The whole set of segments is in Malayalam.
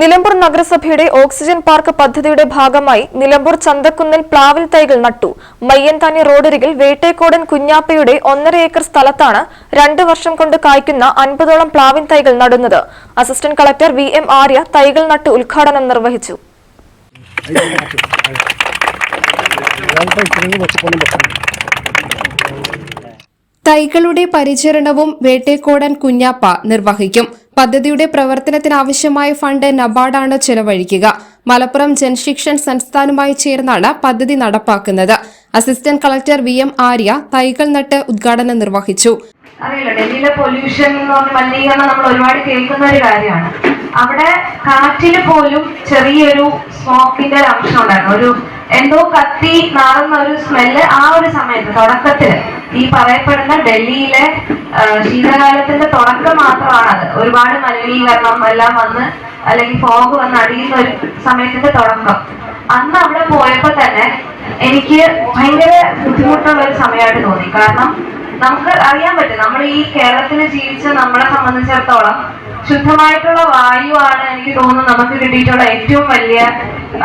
Nilambur നഗരസഭയുടെ ഓക്സിജൻ പാർക്ക് പദ്ധതിയുടെ ഭാഗമായി നിലമ്പൂർ ചന്തക്കുന്നിൽ പ്ലാവിൽ തൈകൾ നട്ടു. മയ്യൻതാനി റോഡരികിൽ വേട്ടേക്കോടൻ കുഞ്ഞാപ്പയുടെ ഒന്നര ഏക്കർ സ്ഥലത്താണ് രണ്ട് വർഷം കൊണ്ട് കായ്ക്കുന്ന അൻപതോളം പ്ലാവിൻ തൈകൾ നടുന്നത്. Assistant collector V M Arya തൈകൾ നട്ട് ഉദ്ഘാടനം നിർവഹിച്ചു. തൈകളുടെ പരിചരണവും വേട്ടേക്കോടൻ കുഞ്ഞാപ്പ നിർവഹിക്കും. പദ്ധതിയുടെ പ്രവർത്തനത്തിനാവശ്യമായ ഫണ്ട് നബാർഡാണ് ചെലവഴിക്കുക. മലപ്പുറം ജനശിക്ഷൻ സംസ്ഥാനമായി ചേർന്നാണ് പദ്ധതി നടപ്പാക്കുന്നത്. Assistant collector V M Arya തൈകൾ നട്ട് ഉദ്ഘാടനം നിർവഹിച്ചു. അറിയില്ല ഡൽഹിയിലെ പൊല്യൂഷൻ എന്ന് പറഞ്ഞ മലിനീകരണം നമ്മൾ ഒരുപാട് കേൾക്കുന്ന ഒരു കാര്യമാണ്. അവിടെ കാറ്റിൽ പോലും ചെറിയൊരു സ്മോക്കിന്റെ ഒരു അംശം ഉണ്ടായിരുന്നു. ഒരു എന്തോ കത്തി നാറുന്ന ഒരു സ്മെല്ല് ആ ഒരു സമയത്ത് തുടക്കത്തിൽ. ഈ പറയപ്പെടുന്ന ഡൽഹിയിലെ ശീതകാലത്തിന്റെ തുടക്കം മാത്രമാണത്. ഒരുപാട് മലിനീകരണം എല്ലാം വന്ന് അല്ലെങ്കിൽ ഫോഗ് വന്ന് അടിയുന്ന ഒരു സമയത്തിന്റെ തുടക്കം. അന്ന് അവിടെ പോയപ്പോ തന്നെ എനിക്ക് ഭയങ്കര ബുദ്ധിമുട്ടുള്ള ഒരു സമയമായിട്ട് തോന്നി. കാരണം നമുക്ക് അറിയാൻ പറ്റും നമ്മൾ ഈ കേരളത്തിൽ ജീവിച്ച നമ്മളെ സംബന്ധിച്ചിടത്തോളം ശുദ്ധമായിട്ടുള്ള വായുവാണ് എനിക്ക് തോന്നുന്നു നമുക്ക് കിട്ടിയിട്ടുള്ള ഏറ്റവും വലിയ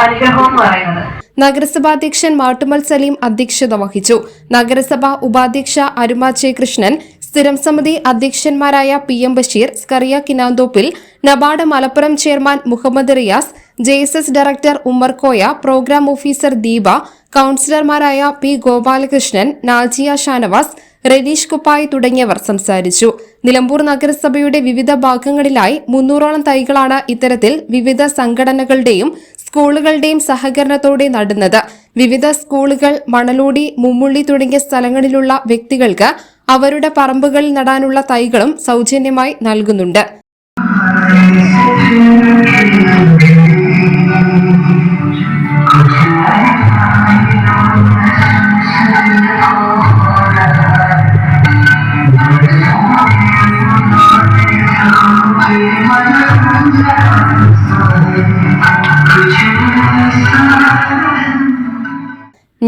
അനുഗ്രഹം എന്ന് നഗരസഭാധ്യക്ഷൻ മാട്ടുമൽ സലീം അധ്യക്ഷത വഹിച്ചു. നഗരസഭാ ഉപാധ്യക്ഷ അരുമ ജെ കൃഷ്ണൻ സ്ഥിരം സമിതി അധ്യക്ഷന്മാരായ P M Basheer Scaria Kinanthoppil NABARD Malappuram chairman Muhammad Riyas J S S director Ummer Koya programme officer Deepa കൌൺസിലർമാരായ P Gopalakrishnan Najiya Shanavas Reneesh Kuppayi തുടങ്ങിയവർ സംസാരിച്ചു. നിലമ്പൂർ നഗരസഭയുടെ വിവിധ ഭാഗങ്ങളിലായി മുന്നൂറോളം തൈകളാണ് ഇത്തരത്തിൽ വിവിധ സംഘടനകളുടെയും സ്കൂളുകളുടെയും സഹകരണത്തോടെ നടുന്നത്. വിവിധ സ്കൂളുകൾ മണലൂടി മുമ്മുള്ളി തുടങ്ങിയ സ്ഥലങ്ങളിലുള്ള വ്യക്തികൾക്ക് അവരുടെ പറമ്പുകളിൽ നടാനുള്ള തൈകളും സൗജന്യമായി നൽകുന്നുണ്ട്.